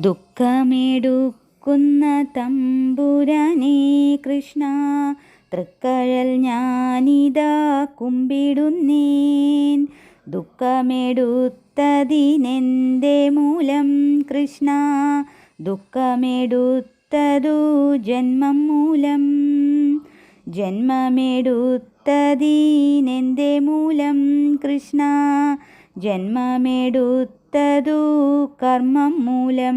ദുഃഖമെടുക്കുന്ന തമ്പുരാനേ കൃഷ്ണ തൃക്കഴൽ ഞാനിതാ കുമ്പിടുന്നേൻ. ദുഃഖമെടുത്തതിനെന്തേ മൂലം കൃഷ്ണ ദുഃഖമെടുത്തതു ജന്മം മൂലം. ജന്മമെടുത്തതിനെന്തേ മൂലം കൃഷ്ണ ജന്മമെടുത്തതു കർമ്മം മൂലം.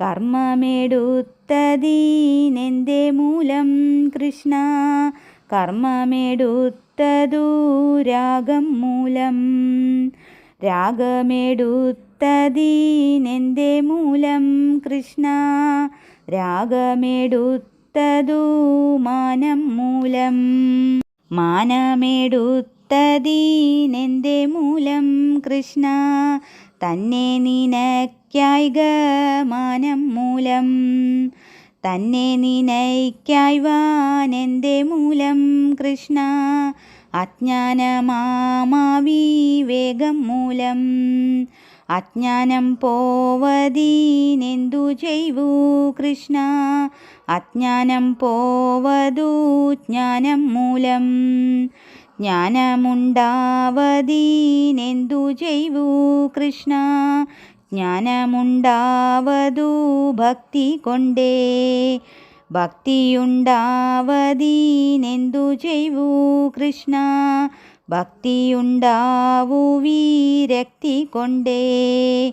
കർമ്മമെടുത്തതിനെന്തേ മൂലം കൃഷ്ണ? കർമ്മമെടുത്തതു രാഗം മൂലം. രാഗമെടുത്തതിനെന്തേ മൂലം കൃഷ്ണ? രാഗമെടുത്തതു മാനം മൂലം. മാനമെടുത്തതിനെന്തേ മൂലം കൃഷ്ണ തന്നെ നിനക്കായി ഗമാനം മൂലം. തന്നെ നിനയ്ക്കായി വാനെന്റെ മൂലം കൃഷ്ണ അജ്ഞാനമാവിവേകം മൂലം. അജ്ഞാനം പോവതീനെന്തു ചെയ്വു കൃഷ്ണ അജ്ഞാനം പോവതു ജ്ഞാനം മൂലം. ജ്ഞാനമുണ്ടാവതീനെന്തു ചെയ്വു കൃഷ്ണ? ജ്ഞാനമുണ്ടാവതു ഭക്തി കൊണ്ടേ. ഭക്തിയുണ്ടാവതീനെന്തു ചെയ്വു കൃഷ്ണ? ഭക്തിയുണ്ടാവു വീരക്തി കൊണ്ടേ.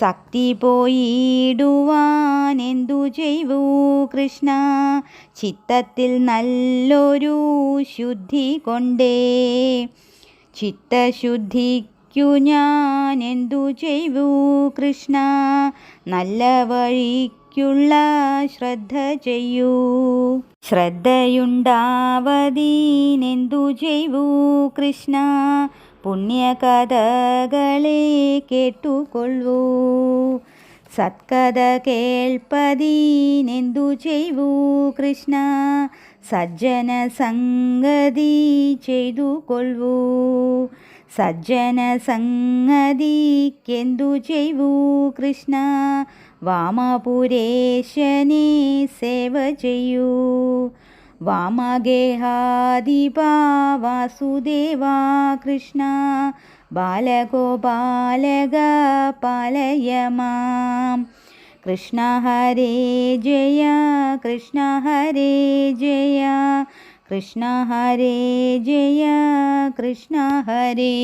ശക്തി പോയിടുവാനെന്തു ചെയ്വു കൃഷ്ണ? ചിത്തത്തിൽ നല്ലൊരു ശുദ്ധി കൊണ്ടേ. ചിത്തശുദ്ധിക്കു ഞാൻ എന്തു ചെയ്വു കൃഷ്ണ? നല്ല വഴിക്കുള്ള ശ്രദ്ധ ചെയ്യൂ. ശ്രദ്ധയുണ്ടാവതീനെന്തു ചെയ്വു കൃഷ്ണ? പുണ്യകഥകളെ കേട്ടുകൊള്ളൂ. സത്കഥ കേൾപ്പതീനെന്തു ചെയ്വു കൃഷ്ണ? സജ്ജന സംഗതി ചെയ്തു കൊള്ളൂ സജ്ജന സംഗതിക്കെന്തു ചെയ്വൂ കൃഷ്ണ? വാമപുരേശനെ സേവ ചെയ്യൂ. वामगेहादिपा वासुदेवा कृष्णा बालगोपालगपालय मां कृष्ण हरे जय कृष्ण हरे जय कृष्ण हरे जय कृष्ण हरे।